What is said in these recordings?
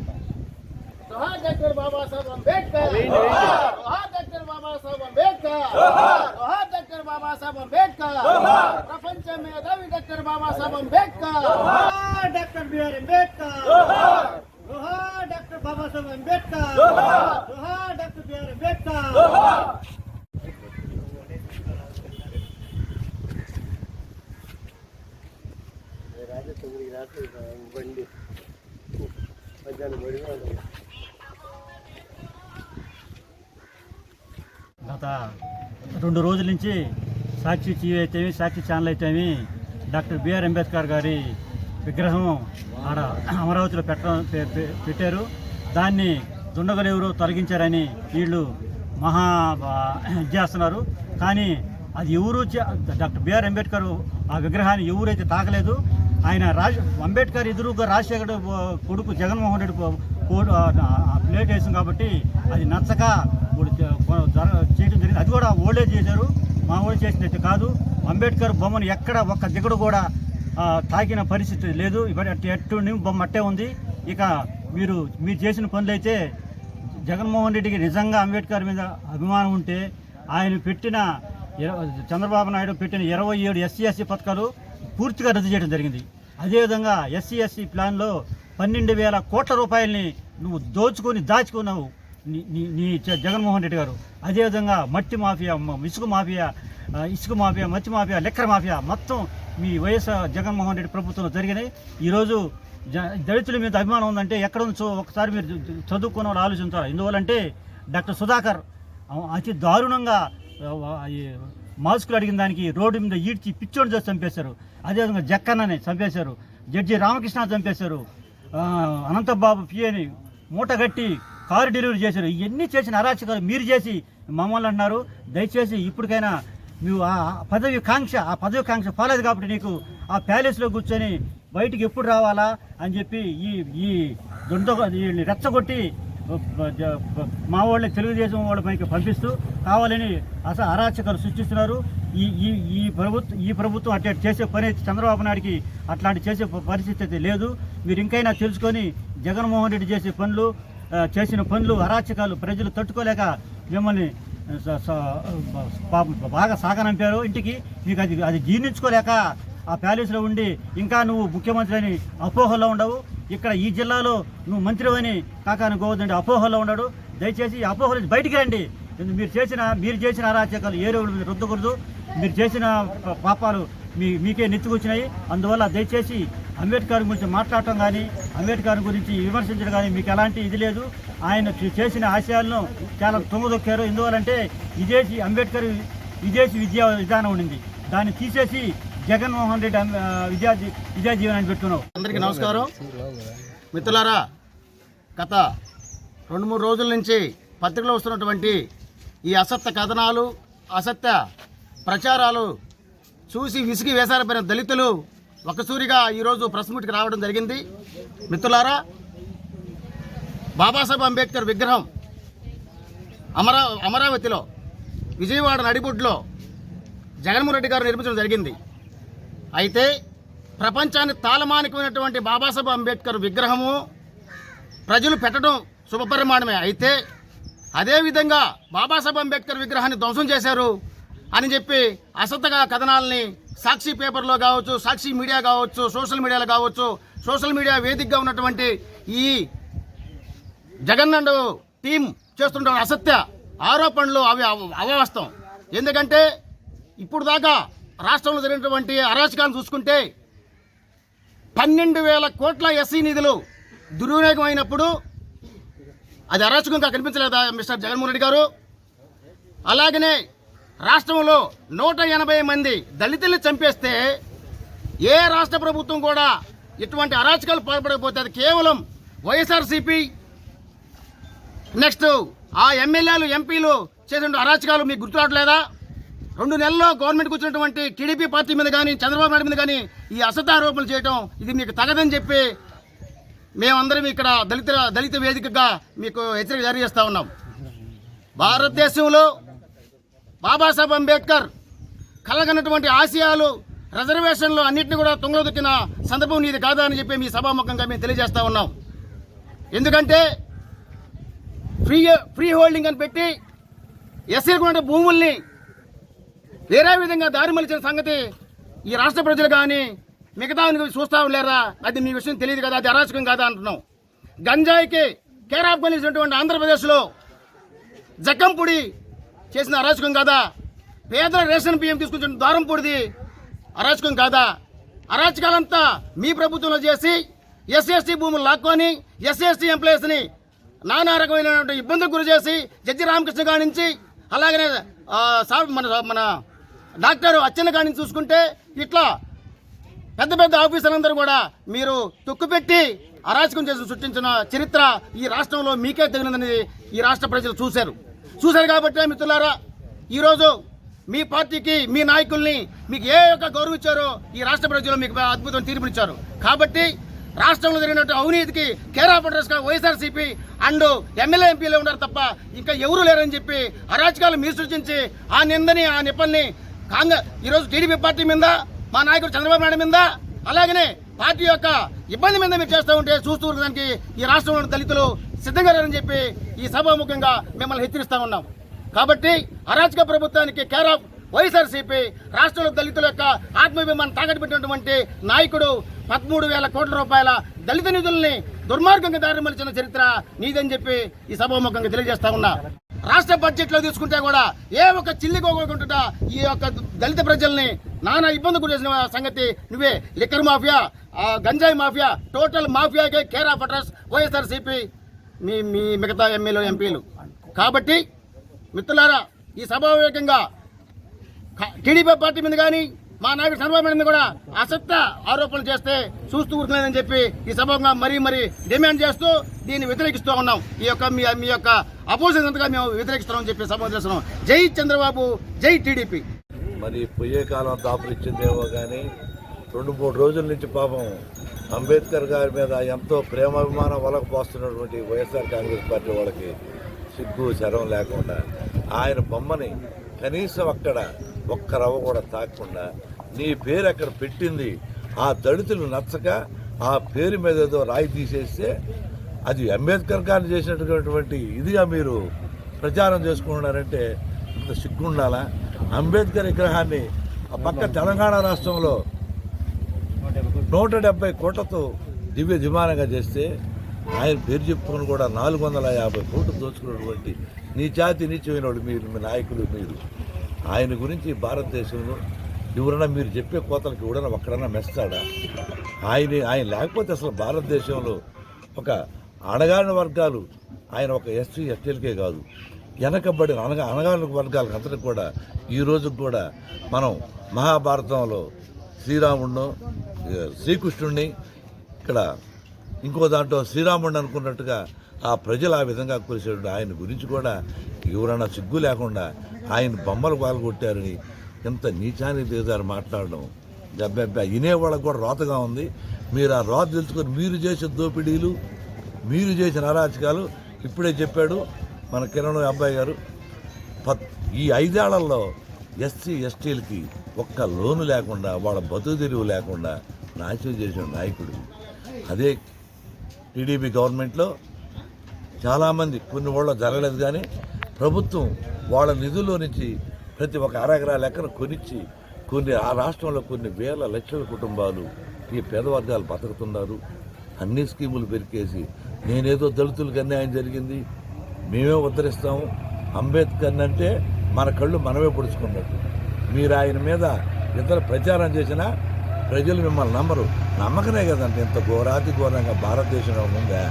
जोहार doctor Baba Sahab Ambedkar doctor Baba Sahab Ambedkar doctor Baba Sahab Ambedkar प्रपंच मेधावी doctor Baba Sahab Ambedkar doctor B R Ambedkar doctor Baba Sahab Ambedkar doctor B R Ambedkar గత రెండు రోజుల నుంచి సాక్షి టీవీ అయితేమి సాక్షి ఛానల్ అయితేమి డాక్టర్ బిఆర్ అంబేద్కర్ గారి విగ్రహం ఆడ అమరావతిలో పెట్టడం పె- పెట్టారు. దాన్ని దుండగలు ఎవరు తొలగించారని వీళ్ళు మహా చేస్తున్నారు. కానీ అది ఎవరు డాక్టర్ బిఆర్ అంబేద్కర్ ఆ విగ్రహాన్ని ఎవరైతే తాకలేదు ఆయన రాజ్ అంబేద్కర్ ఎదురుగా రాజశేఖర్ కొడుకు జగన్మోహన్ రెడ్డి పో- ప్లేట్ వేసాం కాబట్టి అది నచ్చక ఇప్పుడు చేయడం జరిగింది. అది కూడా ఓల్డేజ్ చేశారు. మా ఓల్డ్ చేసినట్టు కాదు. అంబేద్కర్ బొమ్మను ఎక్కడ ఒక్క దిగుడు కూడా తాకిన పరిస్థితి లేదు. ఇప్పుడు ఎట్టు బొమ్మ అట్టే ఉంది. ఇక మీరు మీరు చేసిన పనులైతే జగన్మోహన్ రెడ్డికి నిజంగా అంబేద్కర్ మీద అభిమానం ఉంటే ఆయన పెట్టిన చంద్రబాబు నాయుడు పెట్టిన ఇరవై ఏడు ఎస్సీ ఎస్సీ పథకాలు పూర్తిగా రద్దు చేయడం జరిగింది. అదేవిధంగా ఎస్సీ ఎస్సీ ప్లాన్లో పన్నెండు వేల కోట్ల రూపాయలని నువ్వు దోచుకొని దాచుకున్నావు నీ నీ- జగన్మోహన్ రెడ్డి గారు. అదేవిధంగా మట్టి మాఫియా ఇసుక మాఫియా ఇసుక మాఫియా మట్టి మాఫియా లెక్కర మాఫియా మొత్తం మీ వైఎస్ఆర్ జగన్మోహన్ రెడ్డి ప్రభుత్వంలో జరిగినాయి. ఈరోజు జ దళితుల మీద అభిమానం ఉందంటే ఎక్కడ ఉందో ఒకసారి మీరు చదువుకున్న వాళ్ళు ఆలోచించాలి. ఎందువల్లంటే డాక్టర్ సుధాకర్ అతి దారుణంగా మాస్కులు అడిగిన దానికి రోడ్డు మీద ఈడ్చి పిచ్చోడు చేసి చంపేశారు. అదేవిధంగా జక్కన్నని చంపేశారు. జడ్జి రామకృష్ణ చంపేశారు. అనంతబాబు పిఏని మూటగట్టి కారు డెలివరీ చేశారు. ఇవన్నీ చేసిన అరాచకాలు మీరు చేసి మమ్మల్ని అంటున్నారు. దయచేసి ఇప్పటికైనా నువ్వు ఆ పదవి కాంక్ష ఆ పదవి కాంక్ష పోలేదు కాబట్టి నీకు ఆ ప్యాలెస్లో కూర్చొని బయటికి ఎప్పుడు రావాలా అని చెప్పి ఈ ఈ దొండ వీళ్ళని రెచ్చగొట్టి మా వాళ్ళని తెలుగుదేశం వాళ్ళ పైకి పంపిస్తూ కావాలని అస అరాచకాలు సృష్టిస్తున్నారు. ఈ ఈ ఈ ప్రభుత్వం ఈ ప్రభుత్వం అట్లా చేసే పని అయితే చంద్రబాబు నాయుడికి అట్లాంటి చేసే పరిస్థితి అయితే లేదు. మీరు ఇంకైనా తెలుసుకొని జగన్మోహన్ రెడ్డి చేసే పనులు చేసిన పనులు అరాచకాలు ప్రజలు తట్టుకోలేక మిమ్మల్ని బాగా సాగనంపారు. ఇంటికి మీకు అది అది జీర్ణించుకోలేక ఆ ప్యాలెస్లో ఉండి ఇంకా నువ్వు ముఖ్యమంత్రి అని అపోహలో ఉండవు. ఇక్కడ ఈ జిల్లాలో నువ్వు మంత్రి అని కాకాని గోవర్ధన్ అపోహలో ఉన్నాడు. దయచేసి ఈ అపోహల నుంచి బయటికి రండి. మీరు చేసిన మీరు చేసిన అరాచకాలు ఏ రోజు మీరు రుద్దకూడదు. మీరు చేసిన పాపాలు మీ మీకే నెత్తుకొచ్చినాయి. అందువల్ల దయచేసి అంబేద్కర్ గురించి మాట్లాడటం కానీ అంబేద్కర్ గురించి విమర్శించడం కానీ మీకు ఎలాంటి ఇది లేదు. ఆయన చేసిన ఆశయాలను చాలా తుంగదొక్కారు. ఎందువల్లంటే విదేశీ అంబేద్కర్ విదేశీ విద్యా విధానం ఉండింది. దాన్ని తీసేసి జగన్మోహన్ రెడ్డి విద్యా విద్యా జీవనాన్ని పెట్టుకున్నావు. అందరికీ నమస్కారం. మిత్రులారా గత రెండు మూడు రోజుల నుంచి పత్రికలో వస్తున్నటువంటి ఈ అసత్య కథనాలు అసత్య ప్రచారాలు చూసి విసిగి వేసారిపోయిన దళితులు ఒకసూరిగా ఈరోజు ప్రెస్ మీట్కి రావడం జరిగింది. మిత్రులారా బాబాసాహెబ్ అంబేద్కర్ విగ్రహం అమరా అమరావతిలో విజయవాడ నడిబొడ్లో జగన్మోహన్ రెడ్డి గారు నిర్మించడం జరిగింది. అయితే ప్రపంచాన్ని తాళమానికమైనటువంటి బాబాసాహెబ్ అంబేద్కర్ విగ్రహము ప్రజలు పెట్టడం శుభపరిమాణమే. అయితే అదేవిధంగా బాబాసాహెబ్ అంబేద్కర్ విగ్రహాన్ని ధ్వంసం చేశారు అని చెప్పి అసత్తగా కథనాలని సాక్షి పేపర్లో కావచ్చు సాక్షి మీడియా కావచ్చు సోషల్ మీడియాలో కావచ్చు సోషల్ మీడియా వేదికగా ఉన్నటువంటి ఈ జగన్నండు టీం చేస్తున్న అసత్య ఆరోపణలు అవి అవ- అవాస్తవం. ఎందుకంటే ఇప్పుడు దాకా రాష్ట్రంలో జరిగినటువంటి అరాచకాలను చూసుకుంటే పన్నెండు వేల కోట్ల ఎస్సీ నిధులు దుర్వినియోగం అయినప్పుడు అది అరాచకంగా కనిపించలేదా మిస్టర్ జగన్మోహన్ రెడ్డి గారు? అలాగనే రాష్ట్రంలో నూట ఎనభై మంది దళితుల్ని చంపేస్తే ఏ రాష్ట్ర ప్రభుత్వం కూడా ఇటువంటి అరాచకాలు పాల్పడకపోతే అది కేవలం వైఎస్ఆర్సీపీ. నెక్స్ట్ ఆ ఎమ్మెల్యేలు ఎంపీలు చేసిన అరాచకాలు మీకు గుర్తురావట్లేదా? రెండు నెలల్లో గవర్నమెంట్కి వచ్చినటువంటి టీడీపీ పార్టీ మీద కానీ చంద్రబాబు నాయుడు మీద కానీ ఈ అసత ఆరోపణలు చేయడం ఇది మీకు తగదని చెప్పి మేమందరం ఇక్కడ దళిత దళిత వేదికగా మీకు హెచ్చరిక జారీ చేస్తూ ఉన్నాం. భారతదేశంలో బాబాసాహెబ్ అంబేద్కర్ కలగనటువంటి ఆశయాలు రిజర్వేషన్లు అన్నింటినీ కూడా తుంగలో దొక్కిన సందర్భం నీది కాదా అని చెప్పి మీ సభాముఖంగా మేము తెలియజేస్తూ ఉన్నాం. ఎందుకంటే ఫ్రీ ఫ్రీ హోల్డింగ్ అని పెట్టి ఎస్సీలకు ఉన్న భూముల్ని వేరే విధంగా దారి మలిచిన సంగతి ఈ రాష్ట్ర ప్రజలు కానీ మిగతా చూస్తా లేరా? అది మీ విషయం తెలియదు కదా అది అరాచకం కాదా అంటున్నాం. గంజాయికి కేర్ ఆఫ్ కలిసినటువంటి ఆంధ్రప్రదేశ్లో జక్కంపూడి చేసిన అరాచకం కాదా? పేదల రేషన్ బియ్యం తీసుకొచ్చిన దారంపూడిది అరాచకం కాదా? అరాచకాలంతా మీ ప్రభుత్వంలో చేసి ఎస్సీ భూములు లాక్కొని ఎస్సీ ఎంప్లాయీస్ని నానా రకమైనటువంటి ఇబ్బందులకు గురి చేసి జడ్జి రామకృష్ణ గారి నుంచి అలాగనే సా- మన మన డాక్టర్ అచ్చెన్న గారి చూసుకుంటే ఇట్లా పెద్ద పెద్ద ఆఫీసర్లందరూ కూడా మీరు తొక్కుపెట్టి అరాచకం చేసి సృష్టించిన చరిత్ర ఈ రాష్ట్రంలో మీకే తగినదని ఈ రాష్ట్ర ప్రజలు చూశారు. చూశారు కాబట్టి మిత్రులారా ఈరోజు మీ పార్టీకి మీ నాయకుల్ని మీకు ఏ యొక్క గౌరవం ఇచ్చారో ఈ రాష్ట్ర ప్రజలు మీకు అద్భుతం తీర్పునిచ్చారు. కాబట్టి రాష్ట్రంలో జరిగినట్టు అవినీతికి కేర్ ఆఫ్ అడ్రస్గా వైఎస్ఆర్సీపీ అండ్ ఎమ్మెల్యే ఎంపీలే ఉన్నారు తప్ప ఇంకా ఎవరు లేరని చెప్పి అరాచకాలు మీరు సృష్టించి ఆ నిందని ఆ నిపల్ని కాంగ్రెస్ ఈరోజు టీడీపీ పార్టీ మీద మా నాయకుడు చంద్రబాబు నాయుడు మీద అలాగనే పార్టీ యొక్క ఇబ్బంది మీద మీరు చేస్తూ ఉంటే చూస్తూ ఉండడానికి ఈ రాష్ట్రంలోని దళితులు సిద్ధంగా లేరని చెప్పి ఈ సభాముఖంగా మిమ్మల్ని హెచ్చరిస్తూ ఉన్నాం కాబట్టి అరాచక ప్రభుత్వానికి కేర్ ఆఫ్ వైఎస్ఆర్సీపీ రాష్ట్రంలో దళితుల యొక్క ఆత్మవిమానం తాకట్టు పెట్టినటువంటి నాయకుడు పదమూడు వేల కోట్ల రూపాయల దళిత నిధుల్ని దుర్మార్గంగా దారి మలిచిన చరిత్ర నీదని చెప్పి ఈ సభాముఖంగా తెలియజేస్తా ఉన్నా. రాష్ట్ర బడ్జెట్లో తీసుకుంటే కూడా ఏ ఒక్క చిల్లి కోకుంటుంటా ఈ యొక్క దళిత ప్రజల్ని నానా ఇబ్బంది గురి చేసిన సంగతి నువ్వే. లిక్కర్ మాఫియా గంజాయి మాఫియా టోటల్ మాఫియాకే కేర్ ఆఫ్ అడ్రస్ వైఎస్ఆర్సీపీ మీ మీ మిగతా ఎమ్మెల్యే ఎంపీలు. కాబట్టి మిత్రులారా ఈ సభావేకంగా టీడీపీ పార్టీ మీద కానీ మా నాయకుడు చంద్రబాబు నాయుడు మీద కూడా అసత్య ఆరోపణలు చేస్తే చూస్తూ కూర్చోలేదని చెప్పి ఈ సభగా మరీ మరీ డిమాండ్ చేస్తూ దీన్ని వ్యతిరేకిస్తూ ఉన్నాం. ఈ యొక్క మీ మీ యొక్క అపోజిషన్ అంతగా మేము వ్యతిరేకిస్తున్నామని చెప్పి సభ చేస్తున్నాం జై చంద్రబాబు జై టీడీపీ. మరి పొయ్యే కాలం దాపురిచ్చిందేమో కానీ రెండు మూడు రోజుల నుంచి పాపం అంబేద్కర్ గారి మీద ఎంతో ప్రేమాభిమానం వలకు పోస్తున్నటువంటి వైఎస్ఆర్ కాంగ్రెస్ పార్టీ వాళ్ళకి సిగ్గు శరం లేకుండా ఆయన బొమ్మని కనీసం అక్కడ ఒక్క రవ్వ కూడా తాకకుండా నీ పేరు అక్కడ పెట్టింది. ఆ దళితులు నచ్చక ఆ పేరు మీద ఏదో రాయి తీసేస్తే అది అంబేద్కర్ గారు చేసినటువంటి ఇదిగా మీరు ప్రచారం చేసుకుంటున్నారంటే ఇంత సిగ్గుండాలా? అంబేద్కర్ విగ్రహాన్ని ఆ పక్క తెలంగాణ రాష్ట్రంలో నూట డెబ్బై కోట్లతో దివ్య దిమానంగా చేస్తే ఆయన పేరు చెప్పుకొని కూడా నాలుగు వందల యాభై కోట్లు దోచుకున్నటువంటి నీ జాతి నీచమైన వాళ్ళు మీరు మీ నాయకులు మీరు. ఆయన గురించి భారతదేశంలో ఎవరన్నా మీరు చెప్పే కోతలకు ఎవడన్నా ఒక్కడన్నా మెస్తాడా? ఆయన ఆయన లేకపోతే అసలు భారతదేశంలో ఒక అణగారిన వర్గాలు ఆయన ఒక ఎస్సీ ఎస్టీలకే కాదు. వెనకబడిన అనగా అనగారిన వర్గాలకు అంతటికి కూడా ఈ కూడా మనం మహాభారతంలో శ్రీరాముడిను శ్రీకృష్ణుడిని ఇక్కడ ఇంకో దాంట్లో శ్రీరాముడిని అనుకున్నట్టుగా ఆ ప్రజలు ఆ విధంగా కురిసేటువంటి ఆయన గురించి కూడా ఎవరన్నా సిగ్గు లేకుండా ఆయన బొమ్మలు పాల్గొట్టారని ఎంత నీచానికి దిగుదారు మాట్లాడడం. దెబ్బెబ్బ వినేవాళ్ళకు కూడా రోతగా ఉంది. మీరు ఆ రోత తెలుసుకొని మీరు చేసే దోపిడీలు మీరు చేసిన అరాచకాలు ఇప్పుడే చెప్పాడు మన కిరణ్ అబ్బాయి గారు. ఈ ఐదేళ్ళలో ఎస్సీ ఎస్టీలకి ఒక్క లోను లేకుండా వాళ్ళ బతుకు తెరువు లేకుండా నాశనం చేసిన నాయకుడు. అదే టీడీపీ గవర్నమెంట్లో చాలామంది కొన్ని వాళ్ళ జరగలేదు కానీ ప్రభుత్వం వాళ్ళ నిధుల్లో నుంచి ప్రతి ఒక్క అరగరా లెక్కన కొనిచ్చి కొన్ని ఆ రాష్ట్రంలో కొన్ని వేల లక్షల కుటుంబాలు ఈ పేద వర్గాలు బతుకుతున్నారు. అన్ని స్కీములు పెరికేసి నేనేదో దళితులకు అన్యాయం జరిగింది మేమే ఉద్ధరిస్తాము. అంబేద్కర్ అంటే మన కళ్ళు మనమే పొడుచుకున్నట్టు మీరు ఆయన మీద ఇతర ప్రచారం చేసినా ప్రజలు మిమ్మల్ని నమ్మరు. నమ్మకనే కదంటే ఇంత ఘోరాతి ఘోరంగా భారతదేశంలో ఉందా?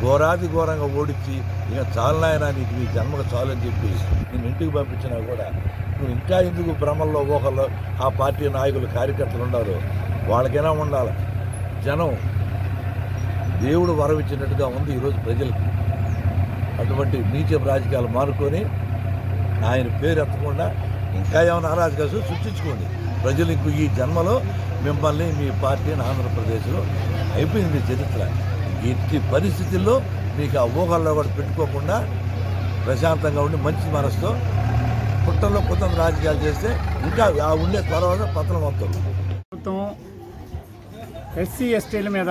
ఘోరాతి ఘోరంగా ఓడించి ఇక చాలనాయన నీకు నీ జన్మకు చాలు అని చెప్పి నేను ఇంటికి పంపించినా కూడా నువ్వు ఇంకా ఎందుకు భ్రమల్లో ఊహల్లో ఆ పార్టీ నాయకులు కార్యకర్తలు ఉన్నారు? వాళ్ళకైనా ఉండాలి. జనం దేవుడు వరవిచ్చినట్టుగా ఉంది ఈరోజు ప్రజలకి. అటువంటి నీచ రాజకీయాలు మానుకొని ఆయన పేరు ఎత్తకుండా ఇంకా ఏమైనా అరాజకాలు సృష్టించుకోండి. ప్రజలు ఇంకో ఈ జన్మలో మిమ్మల్ని మీ పార్టీని ఆంధ్రప్రదేశ్లో అయిపోయింది మీ చరిత్ర. ఎట్టి పరిస్థితుల్లో మీకు ఆ ఊహల్లో కూడా పెట్టుకోకుండా ప్రశాంతంగా ఉండి మంచి మనసుతో పుట్టల్లో కొత్త రాజకీయాలు చేస్తే ఇంకా ఆ ఉండే తర్వాత పతనం అవుతుంది. ప్రభుత్వం ఎస్సీ ఎస్టీల మీద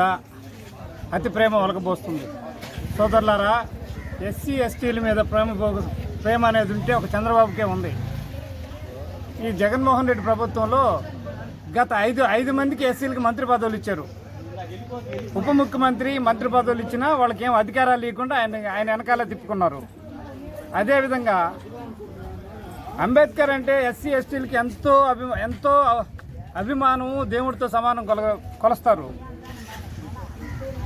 అతి ప్రేమ ఒలకబోస్తుంది సోదరులారా ఎస్సీ ఎస్టీల మీద ప్రేమ ప్రేమ అనేది ఉంటే ఒక చంద్రబాబుకే ఉంది. ఈ జగన్మోహన్ రెడ్డి ప్రభుత్వంలో గత ఐదు ఐదు మందికి ఎస్సీలకి మంత్రి పదవులు ఇచ్చారు. ఉప ముఖ్యమంత్రి మంత్రి పదవులు ఇచ్చినా వాళ్ళకి ఏం అధికారాలు ఇవ్వకుండా ఆయన ఆయన వెనకాల తిప్పుకున్నారు. అదేవిధంగా అంబేద్కర్ అంటే ఎస్సీ ఎస్టీలకి ఎంతో అభి ఎంతో అభిమానం దేవుడితో సమానం కొల కొలుస్తారు.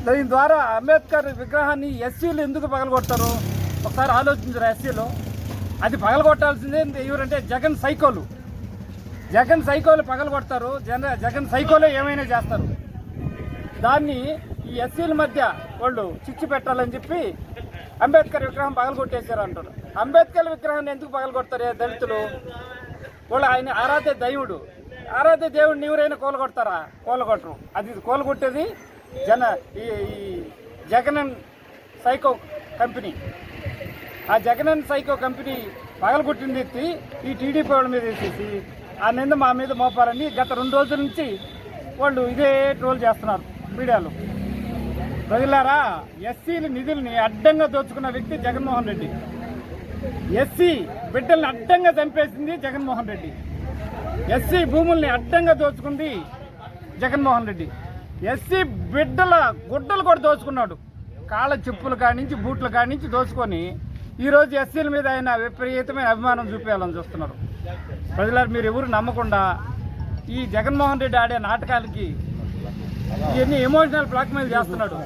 దీని ద్వారా అంబేద్కర్ విగ్రహాన్ని ఎస్సీలు ఎందుకు పగలగొడతారు? ఒకసారి ఆలోచించరు ఎస్సీలు? అది పగలగొట్టాల్సిందే ఎవరంటే జగన్ సైకోలు. జగన్ సైకోలు పగలగొడతారు. జన జగన్ సైకోలో ఏమైనా చేస్తారు. దాన్ని ఈ ఎస్సీల మధ్య వాళ్ళు చిచ్చు పెట్టాలని చెప్పి అంబేద్కర్ విగ్రహం పగలగొట్టేశారు అంటారు. అంబేద్కర్ విగ్రహాన్ని ఎందుకు పగలగొడతారు దళితులు? వాళ్ళు ఆయన ఆరాధ్య దైవుడు. ఆరాధ్య దేవుడిని ఎవరైనా కోలగొడతారా? కోలగొట్టరు. అది కోలగొట్టేది జన ఈ ఈ జగనన్ సైకో కంపెనీ. ఆ జగనన్ సైకో కంపెనీ పగలగొట్టింది ఎత్తి ఈ టీడీపీ వాళ్ళ మీద వేసేసి ఆ నింద మా మీద మోపారని గత రెండు రోజుల నుంచి వాళ్ళు ఇదే ట్రోల్ చేస్తున్నారు. మీడియాలో ప్రజలారా ఎస్సీల నిధుల్ని అడ్డంగా దోచుకున్న వ్యక్తి జగన్మోహన్ రెడ్డి. ఎస్సీ బిడ్డల్ని అడ్డంగా చంపేసింది జగన్మోహన్ రెడ్డి. ఎస్సీ భూముల్ని అడ్డంగా దోచుకుంది జగన్మోహన్ రెడ్డి. ఎస్సీ బిడ్డల గుడ్డలు కూడా దోచుకున్నాడు. కాళ్ళ చెప్పులు కానించి బూట్లు కానించి దోచుకొని ఈరోజు ఎస్సీల మీద ఆయన విపరీతమైన అభిమానం చూపించాలని చూస్తున్నారు. ప్రజలారు మీరు ఎవరు నమ్మకుండా ఈ జగన్మోహన్ రెడ్డి ఆడే నాటకాలకి ఇవన్నీ ఎమోషనల్ బ్లాక్మెయిల్ చేస్తున్నాడు.